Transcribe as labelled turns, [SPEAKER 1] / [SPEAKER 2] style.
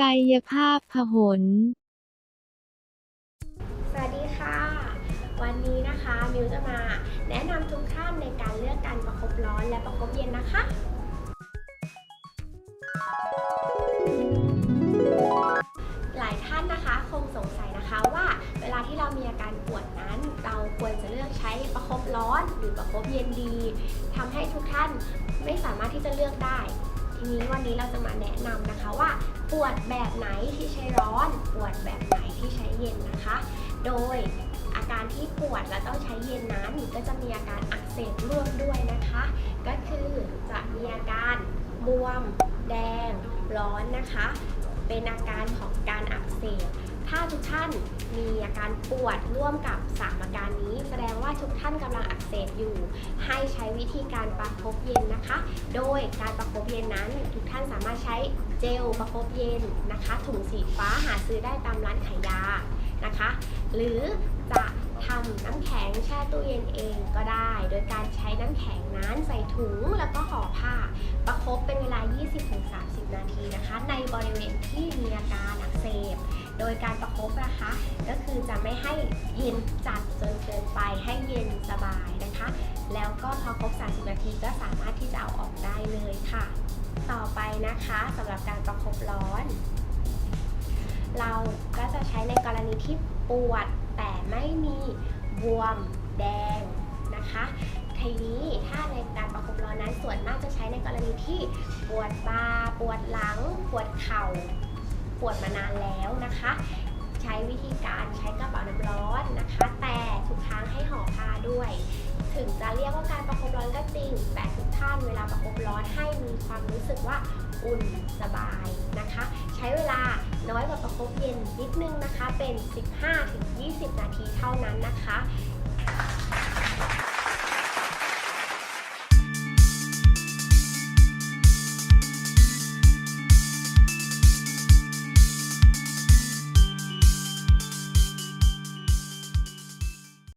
[SPEAKER 1] กายภาพพหล
[SPEAKER 2] สวัสดีค่ะ วันนี้นะคะมิวจะมาแนะนำทุกท่านในการเลือกการประคบร้อนและประคบเย็นนะคะ หลายท่านนะคะคงสงสัยนะคะว่า เวลาที่เรามีอาการปวดนั้น เราควรจะเลือกใช้ประคบร้อนหรือประคบเย็นดีทำให้ทุกท่านไม่สามารถที่จะเลือกได้ นี้วันนี้เราจะมาแนะนำนะคะว่า ปวดแบบไหนที่ใช้ร้อน ปวดแบบไหนที่ใช้เย็นนะคะ โดยอาการที่ปวดและต้องใช้เย็นนั้นก็จะมีอาการอักเสบร่วมด้วยนะคะ ก็คือจะมีอาการบวม แดง ร้อนนะคะ เป็นอาการของการอักเสบ ถ้าทุกท่านมีอาการปวดร่วมกับสามอาการนี้ แสดงว่าทุกท่านกำลังอักเสบอยู่ ให้ใช้วิธีการประคบเย็นนะคะ โดยการประคบเย็นนั้น ทุกท่านสามารถใช้เจลประคบเย็นนะคะ ถุงสีฟ้าหาซื้อได้ตามร้านขายยานะคะ หรือจะทำน้ำแข็งแช่ตู้เย็นเองก็ได้ โดยการใช้น้ำแข็งนั้นใส่ถุงแล้วก็ห่อผ้า ประคบเป็นเวลา 20-30 นาทีนะคะ ในบริเวณที่ โดยการประคบนะคะ ก็คือจะไม่ให้เย็นจัดจนเกินไปให้เย็นสบายนะคะ แล้วก็พอครบ 30 นาทีก็สามารถที่จะเอาออกได้เลยค่ะ ต่อไปนะคะสำหรับการประคบร้อน เราก็จะใช้ในกรณีที่ปวดแต่ไม่มีบวมแดงนะคะทีนี้ถ้าในการประคบร้อนนั้นส่วนมากจะใช้ในกรณีที่ปวดบ่าปวดหลัง ปวดเข่า ปวดมานานแล้วนะคะ ใช้วิธีการใช้กระเป๋าน้ำร้อนนะคะ แต่ทุกครั้งให้ห่อผ้าด้วย ถึงจะเรียกว่าการประคบร้อนก็จริง แต่ทุกท่านเวลาประคบร้อนให้มีความรู้สึกว่าอุ่นสบายนะคะ ใช้เวลาน้อยกว่าประคบเย็นนิดนึงนะคะ เป็น 15-20 นาทีเท่านั้นนะคะ